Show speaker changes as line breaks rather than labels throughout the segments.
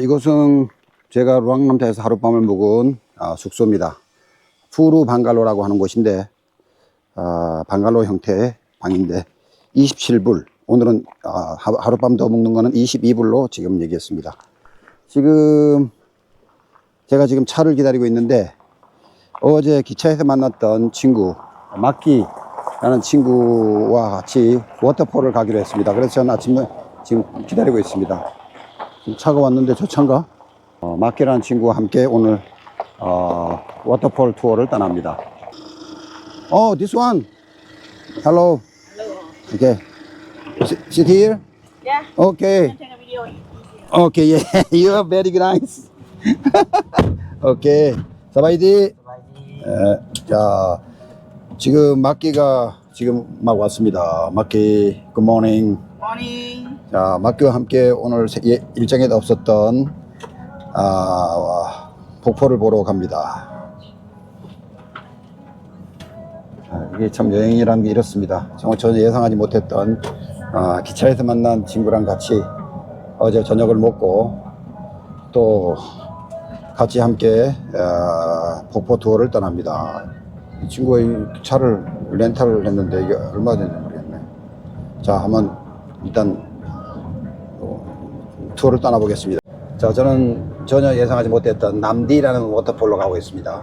이곳은 제가 루앙남타에서 하룻밤을 묵은 아, 숙소입니다. 푸르 방갈로라고 하는 곳인데 아, 방갈로 형태의 방인데 27불 오늘은 아, 하- 하룻밤 더 묵는 거는 22불로 지금 얘기했습니다. 지금 제가 지금 차를 기다리고 있는데 어제 기차에서 만났던 친구 마키라는 친구와 같이 워터폴을 가기로 했습니다. 그래서 저는 아침에 지금 기다리고 있습니다. 차가 왔는데 저 차인가? 어, 마키라는 친구와 함께 오늘 어, 워터폴 투어를 떠납니다. Oh, this one. Hello. Okay. Sit, sit here.
Yeah,
Okay. Okay. Yeah. You are very nice. okay. 사바이디. 에, 자, 지금 마키가 지금 막 왔습니다. 마키, good morning.
Morning.
자, 마키와 함께 오늘 세- 예- 일정에 없었던 아, 폭포를 보러 갑니다. 자, 이게 참 여행이라는 게 이렇습니다. 정말 전혀 예상하지 못했던 아, 기차에서 만난 친구랑 같이 어제 저녁을 먹고 또 같이 함께 아, 폭포 투어를 떠납니다. 이 친구가 이 차를 렌탈을 했는데 이게 얼마 되는지 모르겠네. 자, 한번 일단 어, 투어를 떠나보겠습니다. 자, 저는 전혀 예상하지 못했던 남디라는 워터폴로 가고 있습니다.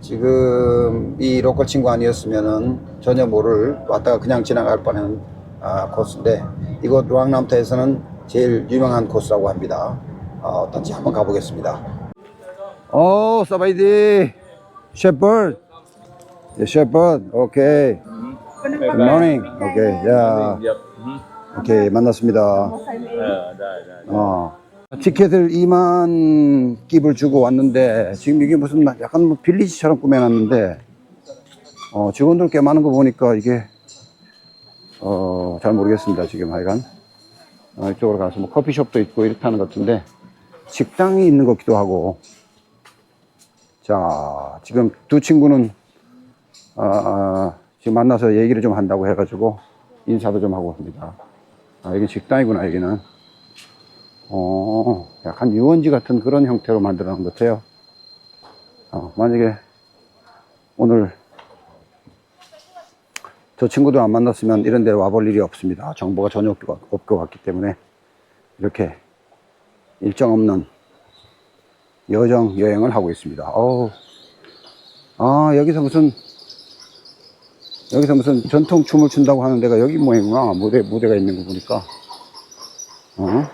지금 이 로컬 친구 아니었으면은 전혀 모를 왔다가 그냥 지나갈 뻔한 아, 코스인데 이곳 루앙남타에서는 제일 유명한 코스라고 합니다. 어, 어떤지 한번 가보겠습니다. 오, 사바이디, 셰퍼드, 셰퍼드, 오케이. Morning. 오케이, 야, 오케이 만났습니다.
Rồi.
어. 티켓을 2만 깁을 주고 왔는데 지금 이게 무슨 막 약간 뭐 빌리지처럼 꾸며놨는데 어, 직원들 꽤 많은 거 보니까 이게 어, 잘 모르겠습니다 지금 하여간 어, 이쪽으로 가서 뭐 커피숍도 있고 이렇다는 것 같은데 식당이 있는 것 같기도 하고 자 지금 두 친구는 아, 아, 지금 만나서 얘기를 좀 한다고 해가지고 인사도 좀 하고 합니다 아 여기 식당이구나 여기는 어, 약간 유원지 같은 그런 형태로 만들어 놓은 것 같아요. 어, 만약에 오늘 저 친구들 안 만났으면 이런 데 와볼 일이 없습니다. 정보가 전혀 없고, 없고 왔기 때문에 이렇게 일정 없는 여정 여행을 하고 있습니다. 어우, 아, 여기서 무슨, 여기서 무슨 전통 춤을 춘다고 하는 데가 여기 모양이구나. 무대, 무대가 있는 거 보니까. 어?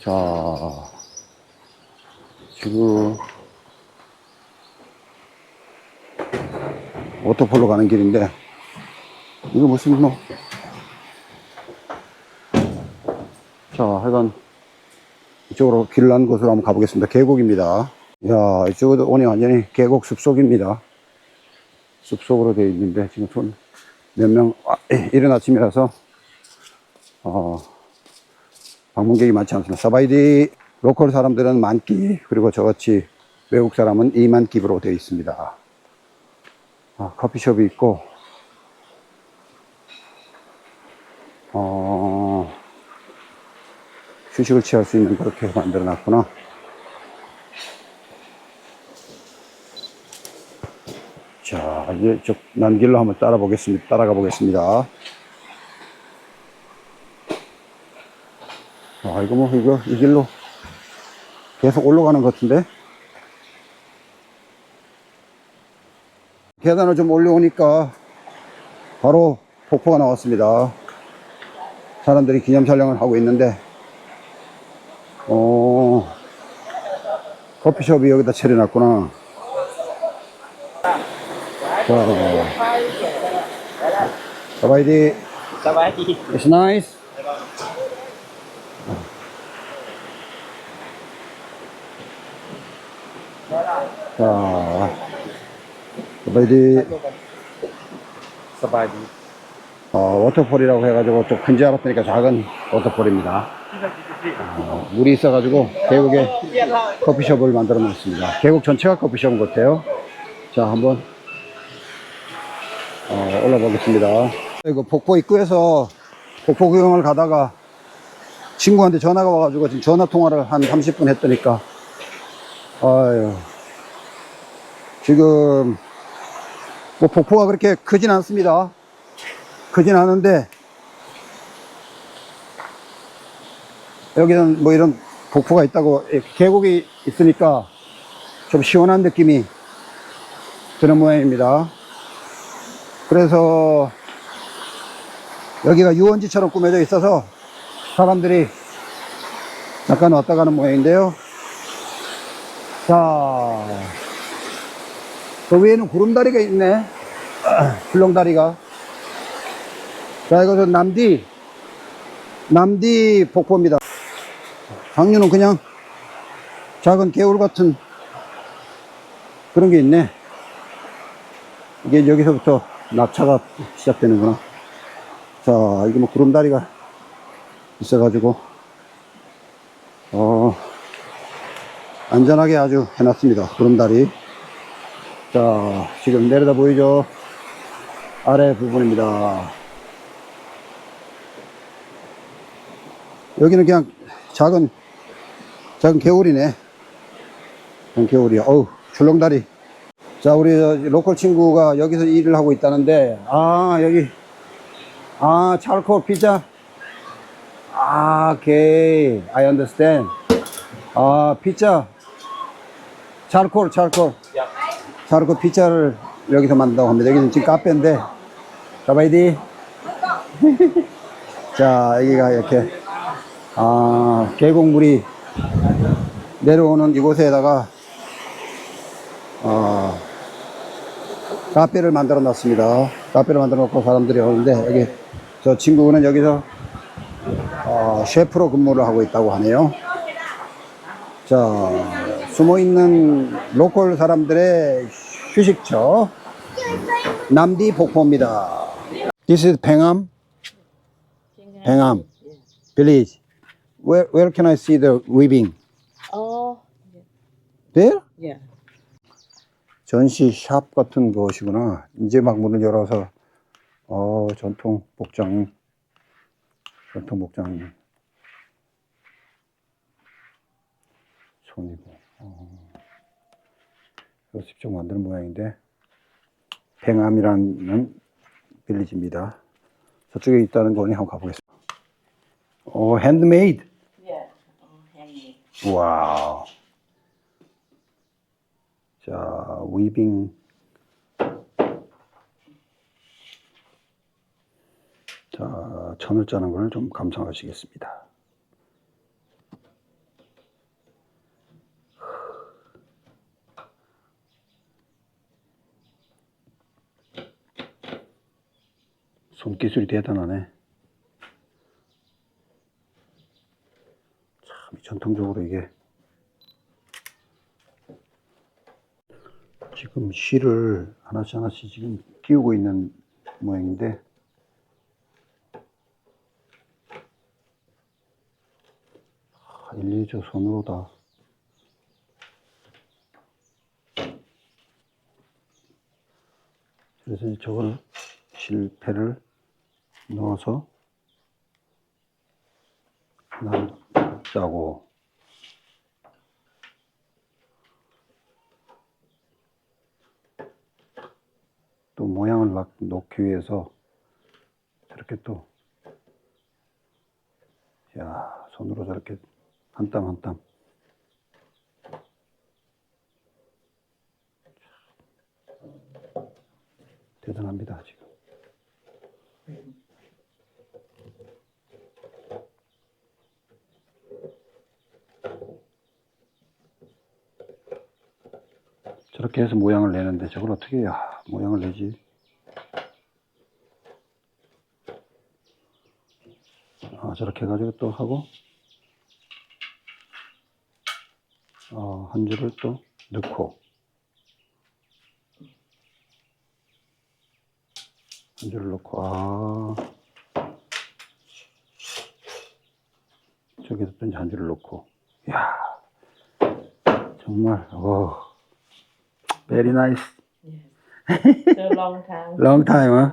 자, 지금 워터폴로 가는 길인데 이거 무슨 뭐? 자, 하여간 이쪽으로 길난 곳으로 한번 가보겠습니다. 계곡입니다. 야, 이쪽도 오니 완전히 계곡 숲속입니다. 숲속으로 되어 있는데 지금 손 몇 명, 아, 이른 아침이라서 어, 방문객이 많지 않습니다. 사바이디 로컬 사람들은 만기 그리고 저같이 외국 사람은 2만 기부로 되어 있습니다. 아, 커피숍이 있고 어, 휴식을 취할 수 있는 그렇게 만들어 놨구나. 자, 이제 저 난길로 한번 따라 보겠습니다. 따라가 보겠습니다. 아, 이거 뭐, 이거, 이 길로 계속 올라가는 것 같은데? 계단을 좀 올려오니까 바로 폭포가 나왔습니다. 사람들이 기념 촬영을 하고 있는데, 어, 커피숍이 여기다 차려놨구나. 자, 사바이디,
Sao bác chị?
it's nice.
chị?
어, 워터폴이라고 해가지고 좀 큰지 알았더니까 작은 워터폴입니다. 어, 물이 있어가지고 계곡에 커피숍을 만들어 놓습니다. 계곡 전체가 커피숍인 것 같아요. 자, 한번 어, 올라보겠습니다. 이거 폭포 입구에서 폭포 구경을 가다가 친구한테 전화가 와가지고 지금 전화 통화를 한 30분 했더니까, 아유, 지금, 뭐 폭포가 그렇게 크진 않습니다. 크진 않은데, 여기는 뭐 이런 폭포가 있다고, 예, 계곡이 있으니까 좀 시원한 느낌이 드는 모양입니다. 그래서 여기가 유원지처럼 꾸며져 있어서 사람들이 잠깐 왔다 가는 모양인데요. 자, 그 위에는 구름다리가 있네. 출렁다리가. 자, 이것은 남디, 남디 폭포입니다. 상류는 그냥 작은 개울 같은 그런 게 있네. 이게 여기서부터 낙차가 시작되는구나. 자, 이게 뭐 구름다리가 있어 가지고, 어, 안전하게 아주 해놨습니다. 구름다리. 자, 지금 내려다 보이죠? 아래 부분입니다. 여기는 그냥 작은, 작은 개울이네. 작은 개울이야. 어우, 출렁다리. 자, 우리 저 로컬 친구가 여기서 일을 하고 있다는데, 아, 여기, 아, charcoal 피자. 아, 오케이. I understand. 아, 피자. charcoal.
Yep.
charcoal 피자를 여기서 만든다고 합니다. 여기는 지금 카페인데, 가바이디. 자, 여기가 이렇게, 아, 계곡물이 내려오는 이곳에다가, 어, 카페를 만들어 놨습니다. 카페를 만들어 놓고 사람들이 오는데, 여기, 저 친구는 여기서, 어, 셰프로 근무를 하고 있다고 하네요. 자, 숨어 있는 로컬 사람들의 휴식처, 남디 폭포입니다. This is 팽암, 팽암 village. Where, where can I see the weaving?
Oh,
There?
yeah.
전시 샵 같은 것이구나. 이제 막 문을 열어서, 어, 전통 복장, 전통 복장, 손이고, 어. 직접 만드는 모양인데, 팽암이라는 빌리지입니다. 저쪽에 있다는 거니 한번 가보겠습니다. 어, 핸드메이드.
Oh, handmade.
와우. 자, 위빙. 자, 천을 짜는 걸 좀 감상하시겠습니다. 손기술이 대단하네. 참, 전통적으로 이게 지금 실을 하나씩 하나씩 지금 끼우고 있는 모양인데. 아, 일일이 저 손으로 다. 그래서 저걸 실패를 넣어서 하나를 짜고 또 모양을 막 놓기 위해서 저렇게 또, 야, 손으로 저렇게 한 땀 한 땀. 대단합니다, 지금. 저렇게 해서 모양을 내는데 저걸 어떻게 야 모양을 내지? 아 저렇게 해가지고 또 하고 어, 한 줄을 또 넣고 한 줄을 넣고 아 저기도 또 한 줄을 넣고 야 정말 어 very nice
So long time.
long time huh?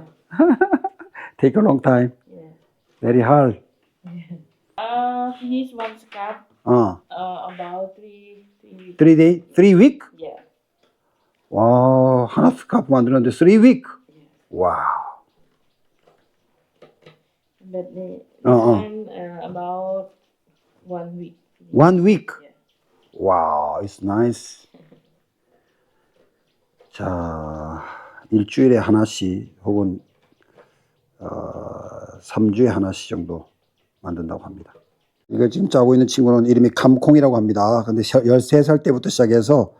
take a long time
Yeah.
very hard
Uh, finish one scarf.
어,
Uh, about three, three.
three day, three week?
Yeah.
와, 하나 스카프 만드는데 three week? 와우.
But the
Uh, uh.
time uh, about one week.
One week.
Yeah.
와우, it's nice. 자, 일주일에 하나씩 혹은 어, 3주에 하나씩 정도 만든다고 합니다. 이거 지금 짜고 있는 친구는 이름이 감콩이라고 합니다. 근데 13살 때부터 시작해서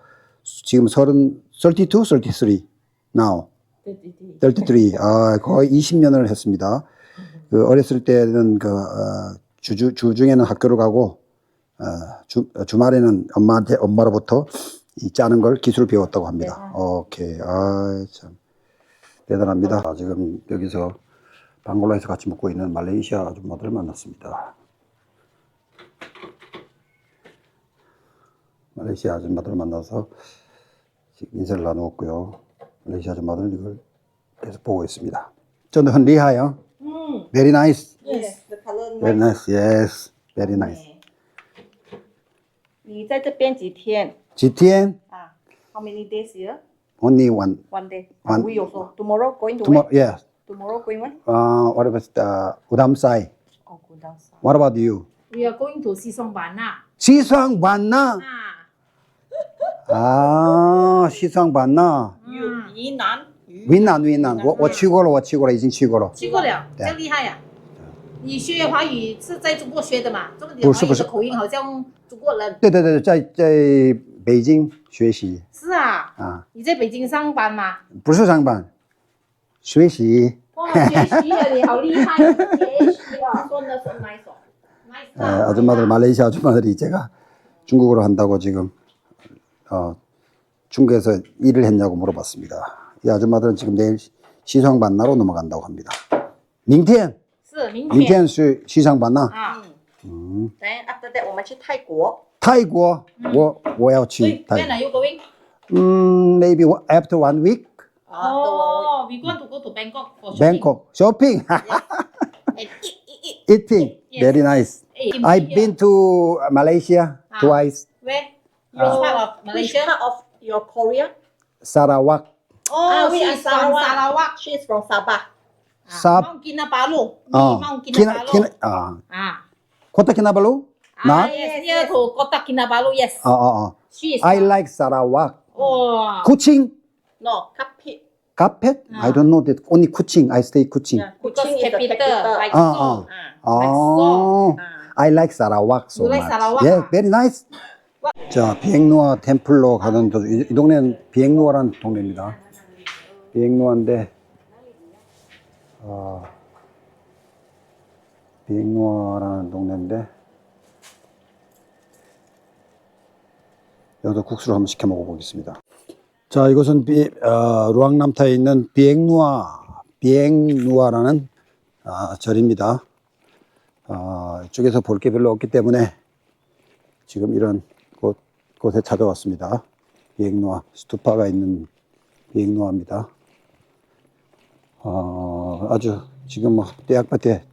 지금 30, 32, 33 now.
Thirty-three.
33. 아, 거의 20년을 했습니다. 그 어렸을 때는 그 어, 주주 주중에는 학교를 가고 어, 주 주말에는 엄마한테 엄마로부터 이 짜는 걸 기술을 배웠다고 합니다. 오케이. 아, 참 대단합니다. 아, 지금 여기서 방글라에서 같이 묵고 있는 말레이시아 아줌마들을 만났습니다. 말레이시아 아줌마들을 만나서 지금 인사를 나누었고요. 말레이시아 아줌마들은 이걸 계속 보고 있습니다. 저는很厉害요
Mm.
Very nice.
Yes, the color
Very
nice.
nice. Yes. Very nice.
你在这边几天
GTN
啊？How many days here?
only one.
One day.
One-
We also tomorrow going to
Tomorrow,
where?
yes.
Tomorrow going where?
Uh, what about the Udamsai?
Oh, go down south.
What about you?
We are going to Sisong Bana.
시상 봤나?
Ah,
아, 시상 봤나?
云云南。云
위난 위난. 我我去过了，我去过了，已经去过了。
去过了，
对
这样厉害呀、你学华语是在中国学的嘛？这么
不是不是
华语的口音好像中国人。
对对对，在在北京学习
是啊，
啊，
你在北京上班吗？
不是上班， 学习。
哇，学习啊，你好厉害，学习啊，说的是 nice 哦 nice
에,
啊。
아줌마들 말레이시아 아줌마들이 제가 중국어로 한다고 지금 어, 중국에서 일을 했냐고 물어봤습니다. 이 아줌마들은 지금 내일 시상 만나러 넘어간다고 합니다. 민티엔,
是明天
민티엔 시, 시상 만나.
啊，
음.
Then after that 我们去泰国。
타이고, 我我要去
Wait, when
타이.
are you going?
음, maybe one- after one week,
啊，the one
Oh, we want to go to Bangkok for shopping.
Bangkok shopping.
And eat, eat, eat.
Eating.
Yes.
Very nice.
Eh,
I've been to Malaysia
Ah.
twice.
Where? Which Uh, part of Malaysia?
Malaysia of your Korea?
Sarawak.
Oh,
ah, we are she's
from
Sarawak.
Sarawak.
She's from Sabah.
Ah,
Sab-
Mount Kinabalu.
Ah.
Mount Kinabalu.
Kina,
ah.
Ah. Kota Kinabalu?
ah,
Not?
yes, near Kota Kinabalu. Yes.
Oh, oh, oh.
She is.
I like Sarawak.
oh.
Kuching.
No, Kapit.
Kapet? I don't know that. Only Kuching. I stay Kuching.
Yeah, Kuching is the
capital,
capital.
like
Ah,
so.
ah.
Ah.
like
Oh,
Ah.
I like Sarawak so
You like
much.
Sarawak?
Yeah, very nice. 자, 비행노아 템플로 가는 도중, 이, 이 동네는 비행노아라는 동네입니다. 비행노아인데, 어, 비행노아라는 동네인데, 여기서 국수를 한번 시켜 먹어보겠습니다. 자, 이것은 비, 어, 루앙남타에 있는 비행누아, 비행누아라는 아, 절입니다. 아, 이쪽에서 볼 게 별로 없기 때문에 지금 이런 곳, 곳에 찾아왔습니다. 비행누아, 스투파가 있는 비행누아입니다. 어, 아주 지금 뭐 대학밭에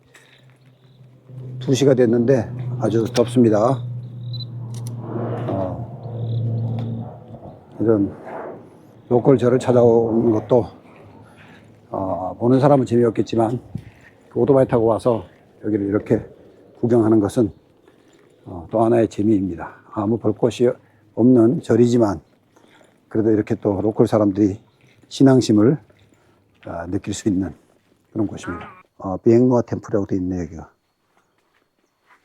2시가 됐는데 아주 덥습니다. 어, 이런 로컬 절을 찾아오는 것도 어, 보는 사람은 재미없겠지만 그 오토바이 타고 와서 여기를 이렇게 구경하는 것은 어, 또 하나의 재미입니다. 아무 볼 곳이 없는 절이지만 그래도 이렇게 또 로컬 사람들이 신앙심을 아, 느낄 수 있는 그런 곳입니다. 어, 비행노아 템플이라고 되어 있네 여기가.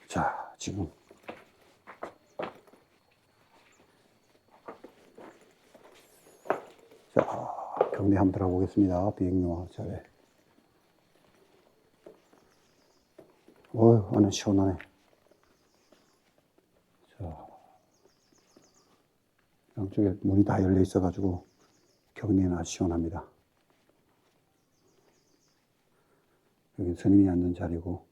자 지금 자 경내 한번 들어보겠습니다. 비행노아 절에. 어휴, 안에 시원하네. 자, 양쪽에 문이 다 열려 있어가지고 경내는 아주 시원합니다. 여기 스님이 앉는 자리고.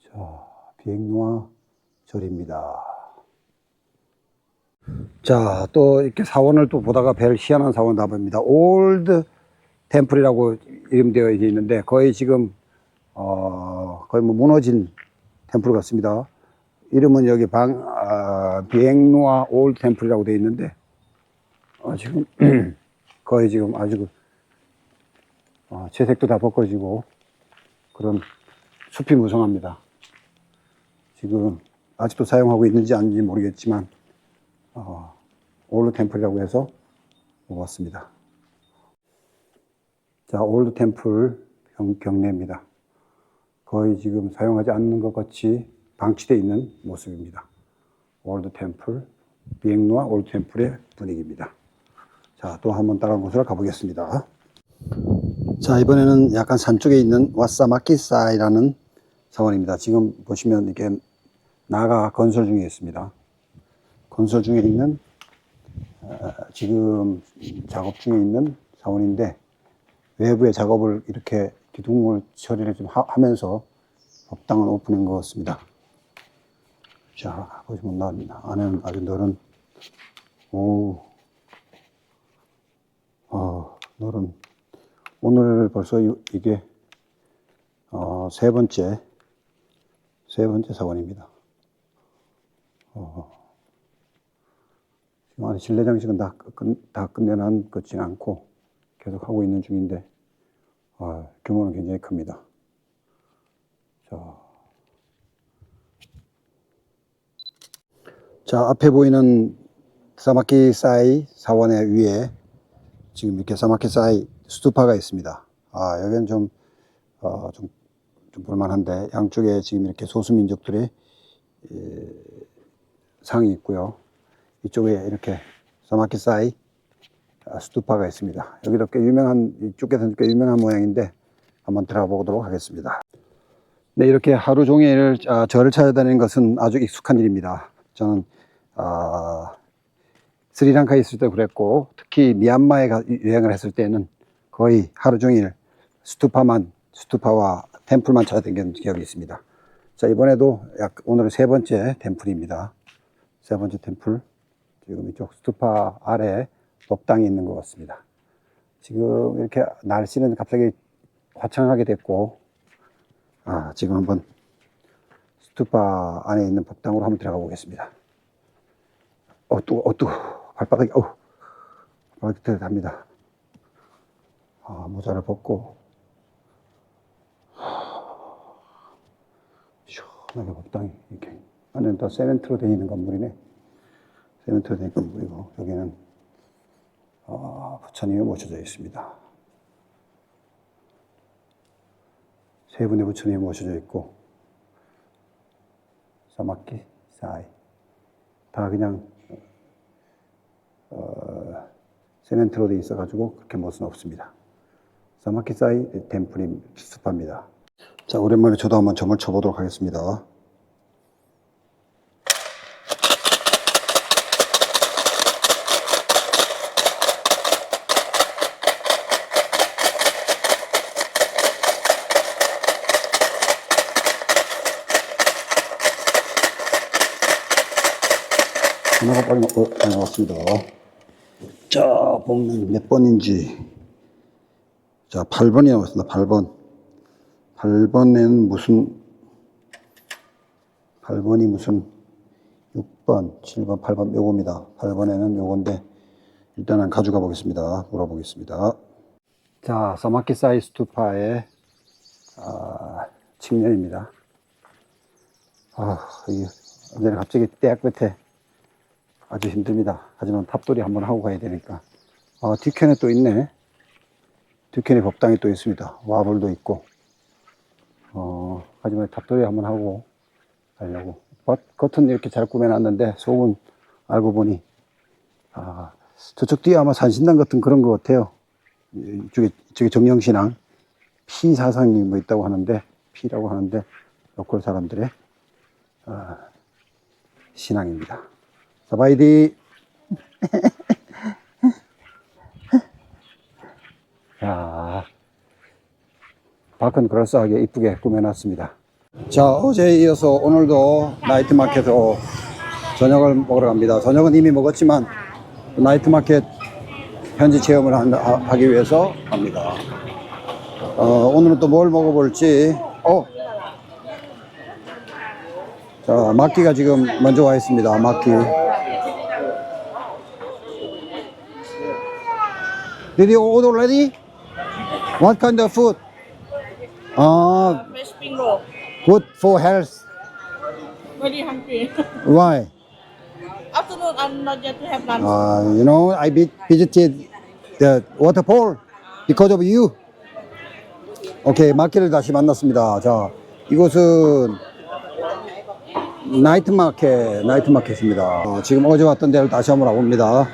자, 비행노아 절입니다. 자, 또 이렇게 사원을 또 보다가 별 희한한 사원 나봅니다. 올드 템플이라고 이름되어 있는데 거의 지금 어, 거의 뭐 무너진 템플 같습니다. 이름은 여기 방 아, 비행노아 올드 템플이라고 되어 있는데 어, 지금 거의 지금 아주 그, 어, 채색도 다 벗겨지고 그런 숲이 무성합니다. 지금 아직도 사용하고 있는지 아닌지 모르겠지만 어, 올드 템플이라고 해서 모았습니다. 자, 올드 템플 경, 경내입니다. 거의 지금 사용하지 않는 것 같이 방치되어 있는 모습입니다. 올드 템플, 비행로와 올드 템플의 분위기입니다. 자, 또 한번 다른 곳으로 가보겠습니다. 자, 이번에는 약간 산 쪽에 있는 와사마키사이라는 사원입니다. 지금 보시면 이게 나가 건설 중에 있습니다. 건설 중에 있는 어, 지금 작업 중에 있는 사원인데 외부의 작업을 이렇게 기둥을 처리를 좀 하, 면서 법당을 오픈한 것 같습니다. 자, 보시면 나, 안에는 아주 너른, 오, 어, 너른. 오늘 벌써 이- 이게, 어, 세 번째, 세 번째 사원입니다. 어, 안에 실내 장식은 다, 끝, 다 끝내난 것지는 않고 계속 하고 있는 중인데, 아, 규모는 굉장히 큽니다. 자. 자, 앞에 보이는 사마키 사이 사원의 위에 지금 이렇게 사마키 사이 스투파가 있습니다. 아, 여기는 좀, 어, 좀, 좀 볼만한데, 양쪽에 지금 이렇게 소수민족들의 에, 상이 있고요. 이쪽에 이렇게 사마키 사이 아, 스투파가 있습니다. 여기도 꽤 유명한, 이쪽에서는 꽤 유명한 모양인데, 한번 들어가 보도록 하겠습니다. 네, 이렇게 하루 종일 아, 절을 찾아다니는 것은 아주 익숙한 일입니다. 저는 아, 스리랑카에 있을 때 그랬고 특히 미얀마에 가, 여행을 했을 때는 거의 하루 종일 스투파만 스투파와 템플만 찾아다니는 기억이 있습니다. 자 이번에도 약 오늘은 세 번째 템플입니다. 세 번째 템플 지금 이쪽 스투파 아래 법당이 있는 것 같습니다. 지금 이렇게 날씨는 갑자기 화창하게 됐고 아, 지금 한번 스투파 안에 있는 법당으로 한번 들어가 보겠습니다. 어, 또, 어, 또, 발바닥이, 어, 발바닥이 뜨뜻합니다. 아, 모자를 벗고, 시원하게 법당이 이렇게. 안에는 다 세멘트로 되어 있는 건물이네. 세멘트로 된 건물이고, 여기는, 아, 부처님이 모셔져 있습니다. 세 분의 부처님이 모셔져 있고, 사마키, 사이. 다 그냥 어, 세멘트로 돼 있어가지고 그렇게 멋은 없습니다. 사마키 사이 템플임 스파입니다. 자, 오랜만에 저도 한번 점을 쳐보도록 하겠습니다. 하나가 빨리 나- 어, 잘 나왔습니다. 자, 보면 몇 번인지. 자, 8번이 나왔습니다. 8번. 8번에는 무슨, 8번이 무슨 6번, 7번, 8번 요겁니다. 8번에는 요건데, 일단은 가져가 보겠습니다. 물어보겠습니다. 자, 사마키 사이 스투파의, 아, 측면입니다. 아, 이게, 갑자기 대학 끝에 아주 힘듭니다. 하지만 탑돌이 한번 하고 가야 되니까. 아, 뒤편에 또 있네. 뒤편에 법당이 또 있습니다. 와볼도 있고. 어, 하지만 탑돌이 한번 하고 가려고. 겉, 겉은 이렇게 잘 꾸며놨는데 속은 알고 보니, 아, 저쪽 뒤에 아마 산신당 같은 그런 것 같아요. 이쪽에, 이쪽에 정영신앙, 피 사상이 뭐 있다고 하는데, 피라고 하는데, 로컬 사람들의, 아, 신앙입니다. 사바이디. 야, 밖은 그럴싸하게 이쁘게 꾸며놨습니다. 자, 어제에 이어서 오늘도 나이트 마켓으로 저녁을 먹으러 갑니다. 저녁은 이미 먹었지만 나이트 마켓 현지 체험을 한- 하- 하기 위해서 갑니다. 어, 오늘은 또 뭘 먹어볼지. 어. 자, 마키가 지금 먼저 와 있습니다. 마키. Did you order already? What kind of food? Ah,
spring roll.
good for health.
Very hungry.
Why?
Afternoon, I'm not yet to have lunch.
Uh, you know, I vi- visited the waterfall because of you. 오케이, 마켓을 다시 만났습니다. 자, 이곳은 나이트 마켓, 나이트 마켓입니다. 어, 지금 어제 왔던 데를 다시 한번 와봅니다.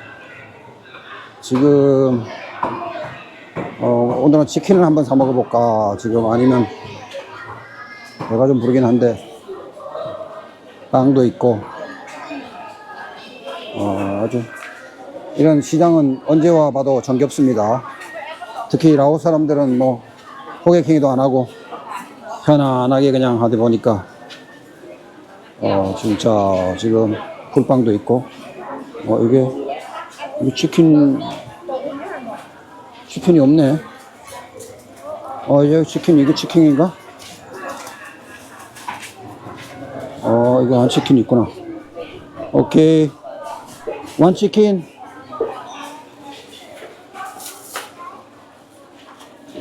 지금, 어, 오늘은 치킨을 한번 사 먹어볼까. 지금 아니면 배가 좀 부르긴 한데, 빵도 있고, 어, 아주 이런 시장은 언제 와 봐도 정겹습니다. 특히 라오스 사람들은 뭐 호객행위도 안 하고 편안하게 그냥 하다 보니까 어 진짜 지금 굴빵도 있고 어 이게 이 치킨 치킨이 없네. 어 이제 치킨 이게 치킨인가? 어 이거 한 치킨 있구나. 오케이. One chicken.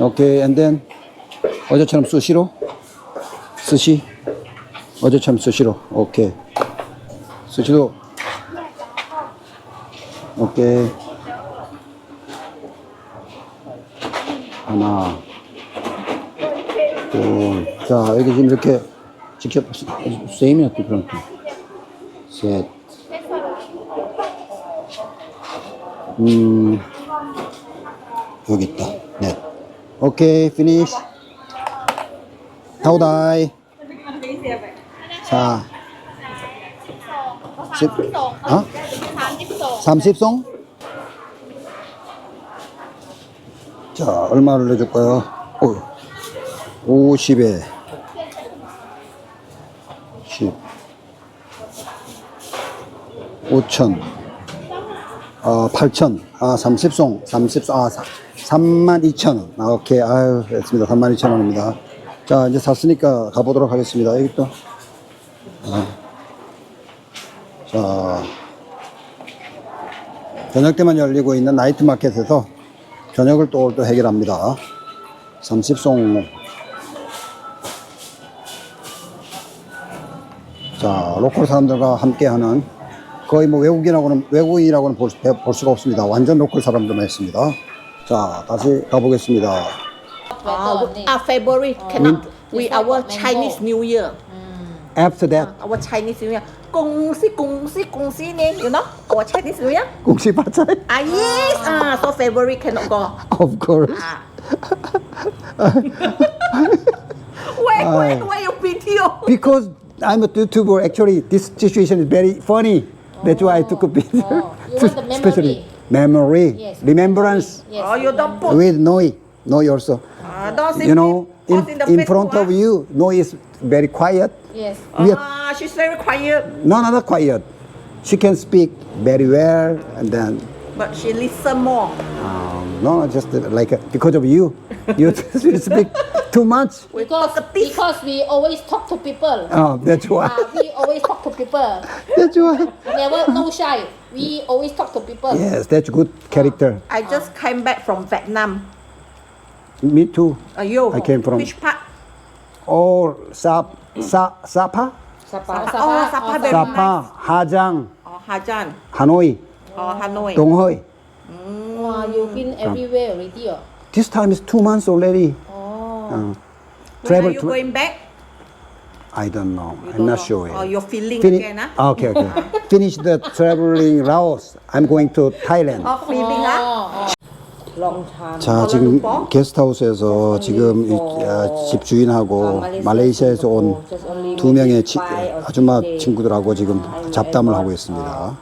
오케이, then 어제처럼 스시로? 스시? 어제처럼 스시로. 오케이. 스시로. 오케이. 하나. 둘. 자, 여기 지금 이렇게 직접 그런 거. 셋. 음, 여기 있다. 네. 오케이, 피니시. 타오다이. 자. 10, 어? 30송? 자, 얼마를 내줄까요? 오, 50에 10. 5천. 어, 8천, 아, 30송, 30송, 아, 3만 2천 원. 아, 오케이. 아유, 됐습니다. 3만 2천 원입니다. 자, 이제 샀으니까 가보도록 하겠습니다. 여기 또. 아. 자, 저녁 때만 열리고 있는 나이트 마켓에서 저녁을 또, 또 해결합니다. 30송. 자, 로컬 사람들과 함께 하는 거의 뭐 외국인하고는 외국인이라고는 볼, 수- 볼 수가 없습니다. 완전 로컬 사람들만 있습니다. 자, 다시 가보겠습니다.
Uh, uh, February cannot. We our Chinese New Year.
After that,
Our Chinese New Year. kongsi kongsi kongsi know? Our Chinese New Year.
Kungsi
Ah yes, ah so February cannot go.
Of course.
Ah. where, where, you video?
because I'm a YouTuber, actually, this situation is very funny. That's why I took a oh. picture.
Oh, you want the memory.
Especially memory,
Yes.
remembrance
Yes.
Oh, you don't put.
with noi, noi also.
Uh,
You know, in,
in
in front of you, no, is very quiet.
Yes.
We are
Ah, she's very quiet,
no, not quiet. She can speak very well, and then
but she listen more.
um, no, just uh, like uh, because of you, you speak too much.
Because, because we always talk to people.
Oh, that's why.
Ah, we always talk to people.
That's why.
Never no shy. We always talk to people.
Yes, that's good character.
I just came back from Vietnam.
Me too.
Uh, you?
I came from-
which part?
Or Sa Sa Sapa,
Sapa.
Oh, Sapa very
Sapa, Hajang,
Oh, Hajan.
Hanoi,
Oh, Hanoi.
Donghoi.
Wow, you've been everywhere already. oh.
This time is two months already.
Oh.
Uh,
When
travel
are you
to.
going back?
I don't know.
You
I'm
don't
not
know.
sure.
Oh, you're feeling
Fini-
again, huh?
Ah, okay, okay. Finish the traveling Laos. I'm going to Thailand.
Oh, feeling, huh?
Oh, oh.
자, 지금 게스트하우스에서 지금 이, 아, 집 주인하고 말레이시아에서 온 두 명의 치- 아줌마 친구들하고 지금 잡담을 하고 있습니다.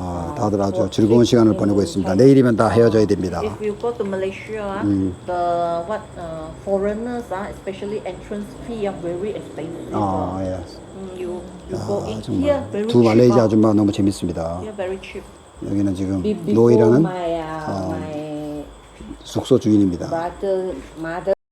아, 다들 아주 즐거운 시간을 보내고 있습니다. 내일이면 다 헤어져야 됩니다.
If you go to Malaysia, ah, the what uh, foreigners, ah, especially entrance fee, are very expensive.
아, 예.
Mm, you you go in
아,
here
두. 말레이시아
ah.
아줌마 너무 재밌습니다.
Here very cheap.
여기는 지금
Be-
노이라는
my uh, my
숙소 주인입니다.
brother mother